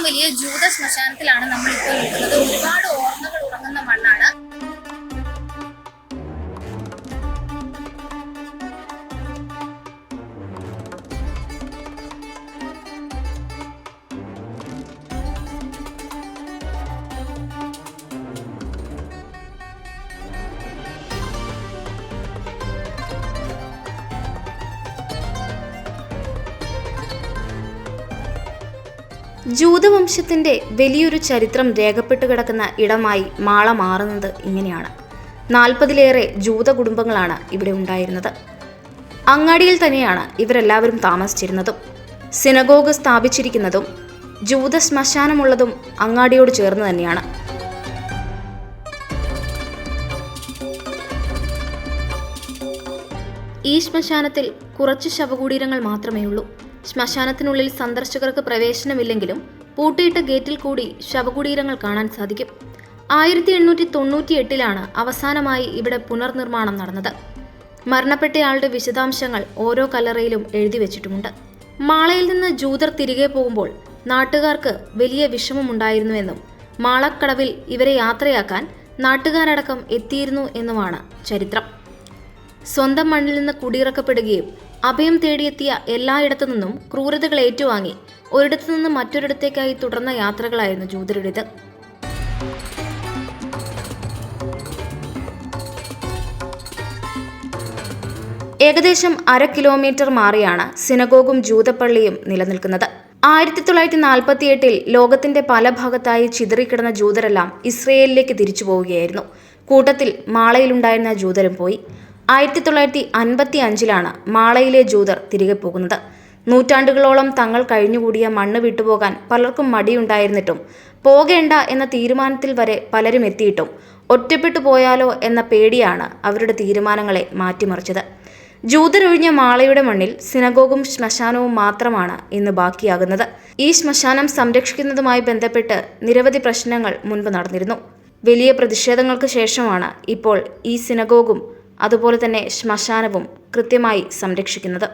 ഏറ്റവും വലിയ ജൂത ശ്മശാനത്തിലാണ് നമ്മൾ ഇപ്പോൾ നിൽക്കുന്നത് ഒരുപാട് ഓർമ്മകൾ ജൂതവംശത്തിന്റെ വലിയൊരു ചരിത്രം രേഖപ്പെട്ടു കിടക്കുന്ന ഇടമായി മാള മാറുന്നത് ഇങ്ങനെയാണ്. നാൽപ്പതിലേറെ ജൂത കുടുംബങ്ങളാണ് ഇവിടെ ഉണ്ടായിരുന്നത്. അങ്ങാടിയിൽ തന്നെയാണ് ഇവരെല്ലാവരും താമസിച്ചിരുന്നതും. സിനഗോഗ് സ്ഥാപിച്ചിരിക്കുന്നതും ജൂത ശ്മശാനമുള്ളതും അങ്ങാടിയോട് ചേർന്ന് തന്നെയാണ്. ഈ ശ്മശാനത്തിൽ കുറച്ച് ശവകുടീരങ്ങൾ മാത്രമേ ഉള്ളൂ ശ്മശാനത്തിനുള്ളിൽ സന്ദർശകർക്ക് പ്രവേശനമില്ലെങ്കിലും പൂട്ടിയിട്ട ഗേറ്റിൽ കൂടി ശവകുടീരങ്ങൾ കാണാൻ സാധിക്കും. ആയിരത്തി എണ്ണൂറ്റി തൊണ്ണൂറ്റി എട്ടിലാണ് അവസാനമായി ഇവിടെ പുനർനിർമ്മാണം നടന്നത്. മരണപ്പെട്ടയാളുടെ വിശദാംശങ്ങൾ ഓരോ കല്ലറയിലും എഴുതി വെച്ചിട്ടുമുണ്ട്. മാളയിൽ നിന്ന് ജൂതർ തിരികെ പോകുമ്പോൾ നാട്ടുകാർക്ക് വലിയ വിഷമമുണ്ടായിരുന്നുവെന്നും മാളക്കടവിൽ ഇവരെ യാത്രയാക്കാൻ നാട്ടുകാരടക്കം എത്തിയിരുന്നു എന്നുമാണ് ചരിത്രം. സ്വന്തം മണ്ണിൽ നിന്ന് കുടിയിറക്കപ്പെടുകയും അഭയം തേടിയെത്തിയ എല്ലായിടത്തു നിന്നും ക്രൂരതകൾ ഏറ്റുവാങ്ങി ഒരിടത്തു നിന്ന് മറ്റൊരിടത്തേക്കായി തുടർന്ന യാത്രകളായിരുന്നു ജൂതരുടേത് ഏകദേശം അര കിലോമീറ്റർ മാറിയാണ് സിനഗോഗും ജൂതപ്പള്ളിയും നിലനിൽക്കുന്നത്. ആയിരത്തി തൊള്ളായിരത്തി നാൽപ്പത്തി എട്ടിൽ ലോകത്തിന്റെ പല ഭാഗത്തായി ചിതറിക്കിടന്ന ജൂതരെല്ലാം ഇസ്രയേലിലേക്ക് തിരിച്ചു പോവുകയായിരുന്നു കൂട്ടത്തിൽ മാളയിലുണ്ടായിരുന്ന ജൂതരും പോയി. ആയിരത്തി തൊള്ളായിരത്തി അൻപത്തി അഞ്ചിലാണ് മാളയിലെ ജൂതർ തിരികെ പോകുന്നത്. നൂറ്റാണ്ടുകളോളം തങ്ങൾ കഴിഞ്ഞുകൂടിയ മണ്ണ് വിട്ടുപോകാൻ പലർക്കും മടിയുണ്ടായിരുന്നിട്ടും പോകേണ്ട എന്ന തീരുമാനത്തിൽ വരെ പലരും എത്തിയിട്ടും ഒറ്റപ്പെട്ടു പോയാലോ എന്ന പേടിയാണ് അവരുടെ തീരുമാനങ്ങളെ മാറ്റിമറിച്ചത്. ജൂതരൊഴിഞ്ഞ മാളയുടെ മണ്ണിൽ സിനഗോഗും ശ്മശാനവും മാത്രമാണ് ഇന്ന് ബാക്കിയാകുന്നത്. ഈ ശ്മശാനം സംരക്ഷിക്കുന്നതുമായി ബന്ധപ്പെട്ട് നിരവധി പ്രശ്നങ്ങൾ മുൻപ് നടന്നിരുന്നു. വലിയ പ്രതിഷേധങ്ങൾക്ക് ശേഷമാണ് ഇപ്പോൾ ഈ സിനഗോഗും അതുപോലെ തന്നെ ശ്മശാനവും കൃത്യമായി സംരക്ഷിക്കുന്നത്.